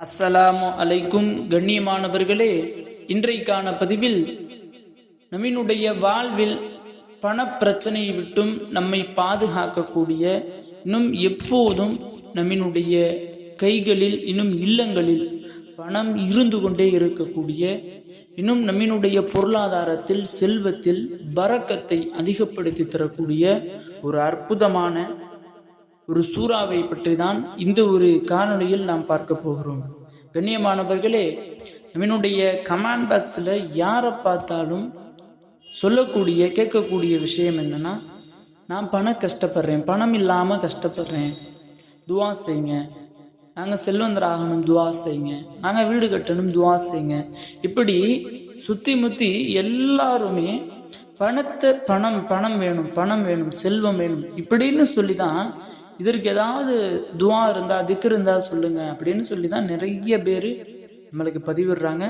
அஸ்ஸலாமு அலைக்கும் கண்ணியமானவர்களே இன்றைக்கான பதிவில் நம்மினுடைய வாழ்வில் பணப்பிரச்சனையை விட்டும் நம்மை பாதுகாக்கக்கூடிய இன்னும் எப்போதும் நம்மினுடைய கைகளில் இன்னும் இல்லங்களில் பணம் இருந்து கொண்டே இருக்கக்கூடிய இன்னும் நம்மினுடைய பொருளாதாரத்தில் செல்வத்தில் பறக்கத்தை அதிகப்படுத்தி தரக்கூடிய ஒரு அற்புதமான ஒரு சூறாவை பற்றி தான் இந்த ஒரு காணொலியில் நாம் பார்க்க போகிறோம். கண்ணியமானவர்களே நம்மினுடைய கமெண்ட் பாக்ஸில் யாரை பார்த்தாலும் சொல்லக்கூடிய கேட்கக்கூடிய விஷயம் என்னன்னா நான் பணம் கஷ்டப்படுறேன் பணம் இல்லாமல் கஷ்டப்படுறேன். துவா செய்யுங்க. நாங்கள் செல்வந்தர் ஆகணும் துவா செய்யுங்க. நாங்கள் வீடு கட்டணும் துவா செய்யுங்க. இப்படி சுற்றி முற்றி எல்லாருமே பணத்தை பணம் பணம் வேணும் பணம் வேணும் செல்வம் வேணும் இப்படின்னு சொல்லி தான் இதற்கு ஏதாவது துவா இருந்தால் திக்கு இருந்தால் சொல்லுங்க அப்படின்னு சொல்லி தான் நிறைய பேர் நம்மளுக்கு பதிவிடுறாங்க.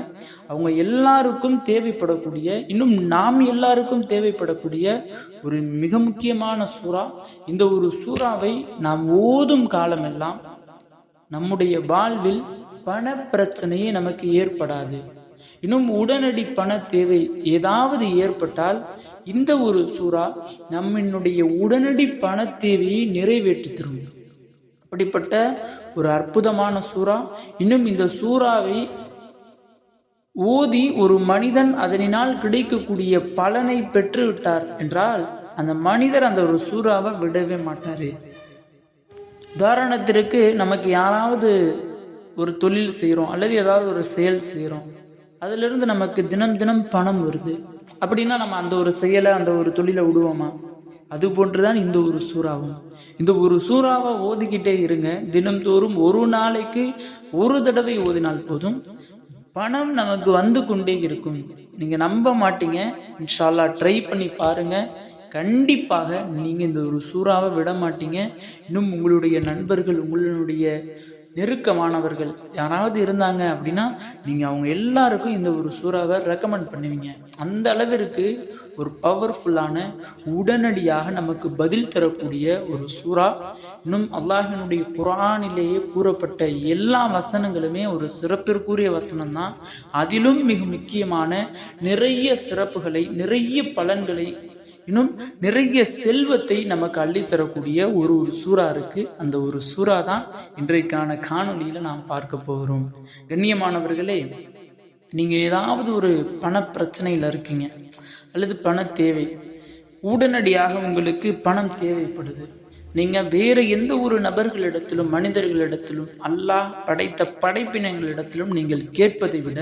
அவங்க எல்லாருக்கும் தேவைப்படக்கூடிய இன்னும் நாம் எல்லாருக்கும் தேவைப்படக்கூடிய ஒரு மிக முக்கியமான சூறா. இந்த ஒரு சூறாவை நாம் ஓதும் காலமெல்லாம் நம்முடைய வாழ்வில் பண பிரச்சனையே நமக்கு ஏற்படாது. இன்னும் உடனடி பண தேவை ஏதாவது ஏற்பட்டால் இந்த ஒரு சூறா நம்மினுடைய உடனடி பண தேவையை நிறைவேற்றி தரும். அப்படிப்பட்ட ஒரு அற்புதமான சூறா. இன்னும் இந்த சூறாவை ஓதி ஒரு மனிதன் அதனினால் கிடைக்கக்கூடிய பலனை பெற்றுவிட்டார் என்றால் அந்த மனிதர் அந்த ஒரு சூறாவை விடவே மாட்டார். உதாரணத்திற்கு நமக்கு யாராவது ஒரு தொழில் செய்கிறோம் அல்லது ஏதாவது ஒரு செயல் செய்கிறோம் அதிலிருந்து நமக்கு தினம் தினம் பணம் வருது. அப்படின்னா நம்ம அந்த ஒரு செயலை அந்த ஒரு தொழிலை விடுவோமா? அது போன்றுதான் இந்த ஒரு சூறாவும். இந்த ஒரு சூறாவை ஓதிக்கிட்டே இருங்க. தினம்தோறும் ஒரு நாளைக்கு ஒரு தடவை ஓதினால் போதும். பணம் நமக்கு வந்து கொண்டே இருக்கும். நீங்கள் நம்ப மாட்டீங்க. இன்ஷால்லா ட்ரை பண்ணி பாருங்கள் கண்டிப்பாக நீங்கள் இந்த ஒரு சூறாவை விட மாட்டீங்க. இன்னும் உங்களுடைய நண்பர்கள் உங்களுடைய நெருக்கமானவர்கள் யாராவது இருந்தாங்க அப்படின்னா நீங்கள் அவங்க எல்லாருக்கும் இந்த ஒரு சூறாவை ரெக்கமெண்ட் பண்ணுவீங்க. அந்த அளவிற்கு ஒரு பவர்ஃபுல்லான உடனடியாக நமக்கு பதில் தரக்கூடிய ஒரு சூறா. இன்னும் அல்லாஹினுடைய குரானிலேயே கூறப்பட்ட எல்லா வசனங்களுமே ஒரு சிறப்பிற்குரிய வசனம் தான் அதிலும் மிக முக்கியமான நிறைய சிறப்புகளை நிறைய பலன்களை இன்னும் நிறைய செல்வத்தை நமக்கு அள்ளித்தரக்கூடிய ஒரு ஒரு சூறா இருக்கு. அந்த ஒரு சூறா தான் இன்றைக்கான காணொளியில நாம் பார்க்க போகிறோம். கண்ணியமானவர்களே நீங்க ஏதாவது ஒரு பண பிரச்சனையில் இருக்கீங்க அல்லது பண தேவை. உடனடியாக உங்களுக்கு பணம் தேவைப்படுது. நீங்க வேற எந்த ஒரு நபர்களிடத்திலும் மனிதர்களிடத்திலும் அல்லாஹ் படைத்த படைப்பினங்களிடத்திலும் நீங்கள் கேட்பதை விட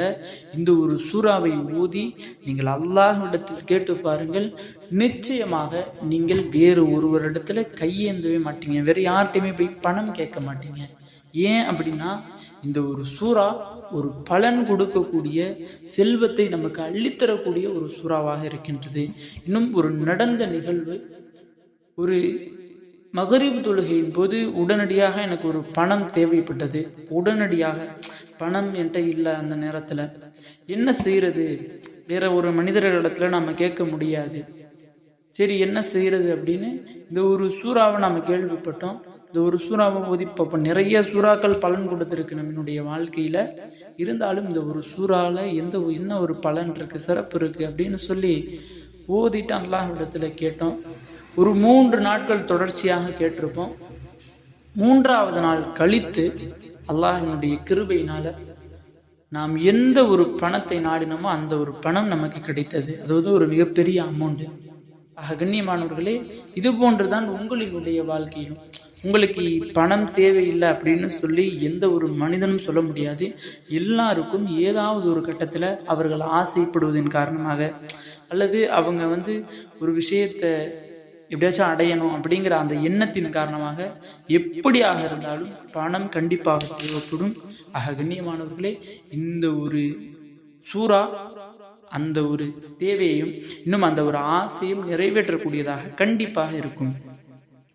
இந்த ஒரு சூறாவை ஊதி நீங்கள் அல்லாஹ்விடத்தில் கேட்டு பாருங்கள். நிச்சயமாக நீங்கள் வேறு ஒருவரிடத்துல கையேந்தவே மாட்டீங்க. வேறு யார்கிட்டையுமே போய் பணம் கேட்க மாட்டீங்க. ஏன் அப்படின்னா இந்த ஒரு சூறா ஒரு பலன் கொடுக்கக்கூடிய செல்வத்தை நமக்கு அள்ளித்தரக்கூடிய ஒரு சூறாவாக இருக்கின்றது. இன்னும் ஒரு நடந்த நிகழ்வு ஒரு மகரிவு தொழுகையின் போது உடனடியாக எனக்கு ஒரு பணம் தேவைப்பட்டது. உடனடியாக பணம் என்கிட்ட இல்லை அந்த நேரத்தில். என்ன செய்கிறது வேற ஒரு மனிதர்களிடத்துல நம்ம கேட்க முடியாது. சரி என்ன செய்கிறது அப்படின்னு இந்த ஒரு சூறாவை நம்ம கேள்விப்பட்டோம். இந்த ஒரு சூறாவை ஓதி பார்ப்போம் நிறைய சூறாக்கள் பலன் கொடுத்துருக்கு நம்மளுடைய வாழ்க்கையில். இருந்தாலும் இந்த ஒரு சூறாவில் எந்த என்ன ஒரு பலன் இருக்குது சிறப்பு இருக்குது அப்படின்னு சொல்லி ஓதிட்டு அல்லாஹ் இடத்துல கேட்டோம். ஒரு மூன்று நாட்கள் தொடர்ச்சியாக கேட்டிருப்போம். மூன்றாவது நாள் கழித்து அல்லாஹினுடைய கிருபையினால நாம் எந்த ஒரு பணத்தை நாடினோமோ அந்த ஒரு பணம் நமக்கு கிடைத்தது. அது வந்து ஒரு மிகப்பெரிய அமௌண்ட்டு ஆக கண்ணியமானவர்களே இது போன்றுதான் உங்களினுடைய வாழ்க்கையிலும். உங்களுக்கு பணம் தேவையில்லை அப்படின்னு சொல்லி எந்த ஒரு மனிதனும் சொல்ல முடியாது. எல்லாருக்கும் ஏதாவது ஒரு கட்டத்தில் அவர்கள் ஆசைப்படுவதன் காரணமாக. அல்லது அவங்க வந்து ஒரு விஷயத்தை எப்படியாச்சும் அடையணும் அப்படிங்கிற அந்த எண்ணத்தின் காரணமாக எப்படியாக இருந்தாலும் பணம் கண்டிப்பாக தேவைப்படும். ஆக கண்ணியமானவர்களே இந்த ஒரு சூறா அந்த ஒரு தேவையையும் இன்னும் அந்த ஒரு ஆசையும் நிறைவேற்றக்கூடியதாக கண்டிப்பாக இருக்கும்.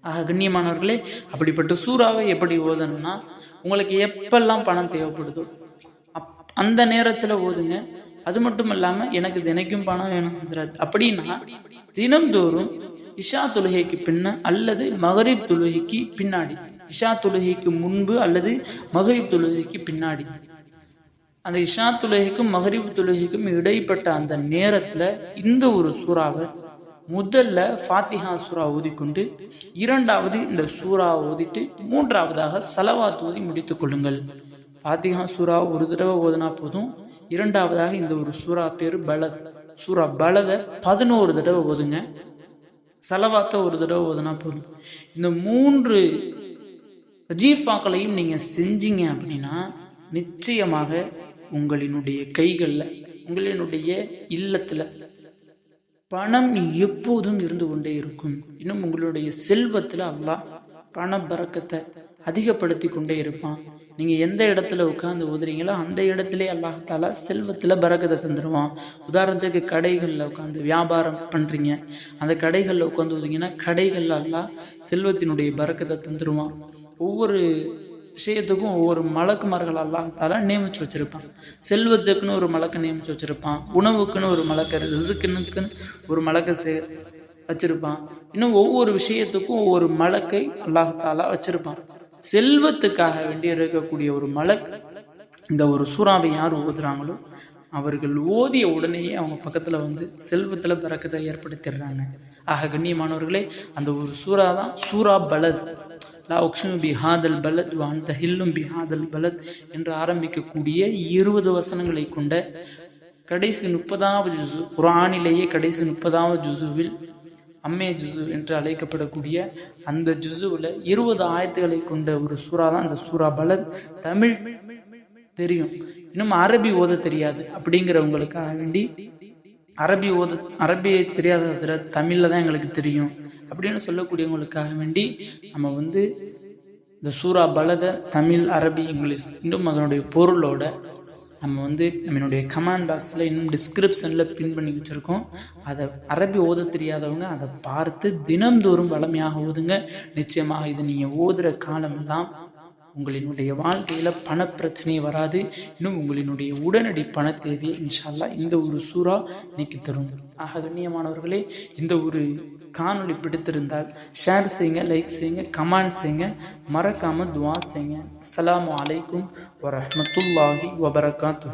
ஆக கண்ணியமானவர்களே அப்படிப்பட்ட சூறாவை எப்படி ஓதணும்னா உங்களுக்கு எப்பெல்லாம் பணம் தேவைப்படுதோ அப் அந்த நேரத்தில் ஓதுங்க. அது மட்டும் இல்லாமல் எனக்கு தினைக்கும் பணம் வேணும் ஹசரத். அப்படின்னா தினம்தோறும் இஷா தொழுகைக்கு பின்ன அல்லது மகரீப் தொழுகைக்கு பின்னாடி. இஷா தொழுகைக்கு முன்பு அல்லது மகரீப் தொழுகைக்கு பின்னாடி. அந்த இஷா தொழுகைக்கும் மகரீப் தொழுகைக்கும் இடைப்பட்ட அந்த நேரத்தில் இந்த ஒரு சூறாவை முதல்ல ஃபாத்திஹா சூறா ஓதிக்கொண்டு இரண்டாவது இந்த சூறா ஓதிட்டு மூன்றாவதாக சலவாத் ஓதி முடித்துக் கொள்ளுங்கள். ஃபாத்திஹா சூறா ஒரு தடவை ஓதுனா போதும். இரண்டாவதாக இந்த ஒரு சூறா பேர் பலத் சூறா பலதை பதினோரு தடவை ஓதுங்க. செலவாத்த ஒரு தடவை ஓதுனா போதும். இந்த மூன்று அஜீஃபாக்களையும் நீங்கள் செஞ்சீங்க அப்படின்னா நிச்சயமாக உங்களினுடைய கைகளில் உங்களினுடைய இல்லத்தில் பணம் எப்போதும் இருந்து கொண்டே இருக்கும். இன்னும் உங்களுடைய செல்வத்தில் அல்லா பண பறக்கத்தை அதிகப்படுத்தி கொண்டே இருப்பான். நீங்கள் எந்த இடத்துல உட்காந்து ஊதுறீங்களோ அந்த இடத்துல அல்லாஹால செல்வத்தில் பறக்கத்தை தந்துடுவான் உதாரணத்துக்கு கடைகளில் உட்காந்து வியாபாரம் பண்ணுறீங்க அந்த கடைகளில் உட்காந்து ஊதுங்கன்னா கடைகளில் எல்லாம் செல்வத்தினுடைய பறக்கத்தை தந்துடுவான் ஒவ்வொரு விஷயத்துக்கும் ஒவ்வொரு மலக்குமார்கள் அல்லாஹால நியமிச்சு வச்சிருப்பான். செல்வத்துக்குன்னு ஒரு மலக்கை நியமிச்சு வச்சிருப்பான். உணவுக்குன்னு ஒரு மலக்கை ரிசுக்குன்னு ஒரு மலக்கை சே வச்சிருப்பான். இன்னும் ஒவ்வொரு விஷயத்துக்கும் ஒவ்வொரு மலக்கை அல்லாஹாலா வச்சிருப்பான். செல்வத்துக்காக வேண்டி இருக்கக்கூடிய ஒரு மலக் இந்த ஒரு சூறாவை யார் ஓதுறாங்களோ அவர்கள் ஓதிய உடனேயே அவங்க பக்கத்தில் வந்து செல்வத்தில் பறக்கத்தை ஏற்படுத்திடுறாங்க. ஆக கண்ணியமானவர்களே அந்த ஒரு சூறா தான் சூறா பலத். லா உக்ஷும் பிஹாதல் பலத் வான் தஹில்லும் பிஹாதல் பலத் என்று ஆரம்பிக்கக்கூடிய இருபது வசனங்களை கொண்ட கடைசி முப்பதாவது ஜுசு குரானிலேயே கடைசி முப்பதாவது ஜுசுவில் அம்மே ஜுசு என்று அழைக்கப்படக்கூடிய அந்த ஜுசுவில் இருபது ஆயத்துக்களை கொண்ட ஒரு சூறா தான் அந்த சூறா பலத். தமிழ் தெரியும். இன்னும் அரபி ஓத தெரியாது அப்படிங்கிறவங்களுக்காக வேண்டி அரபி ஓத அரபி தெரியாத ஹசரத் தமிழில் தான் எங்களுக்கு தெரியும் அப்படின்னு சொல்லக்கூடியவங்களுக்காக வேண்டி நம்ம வந்து இந்த சூறா பலத தமிழ் அரபி இங்கிலீஷ் இன்னும் அதனுடைய பொருளோட நம்ம வந்து நம்மளுடைய கமெண்ட் பாக்ஸில் இன்னும் டிஸ்கிரிப்ஷனில் பின் பண்ணி வச்சுருக்கோம். அதை அரபி ஓத தெரியாதவங்க அதை பார்த்து தினம்தோறும் வளமையாக ஓதுங்க. நிச்சயமாக இது நீங்கள் ஓதுகிற காலமெல்லாம் உங்களினுடைய வாழ்க்கையில் பணப்பிரச்சனையே வராது. இன்னும் உங்களினுடைய உடனடி பண தேவையை இன்ஷால்லா இந்த ஒரு சூறா நீக்கி தரும். ஆக கண்ணியமானவர்களே இந்த ஒரு காணொளி பிடித்திருந்தால் ஷேர் செய்யுங்க லைக் செய்யுங்க கமெண்ட் செய்யுங்க. மறக்காமல் துவா செய்யுங்க. அஸ்ஸலாமு அலைக்கும் வரமத்துல்லாஹி வபரகாத்து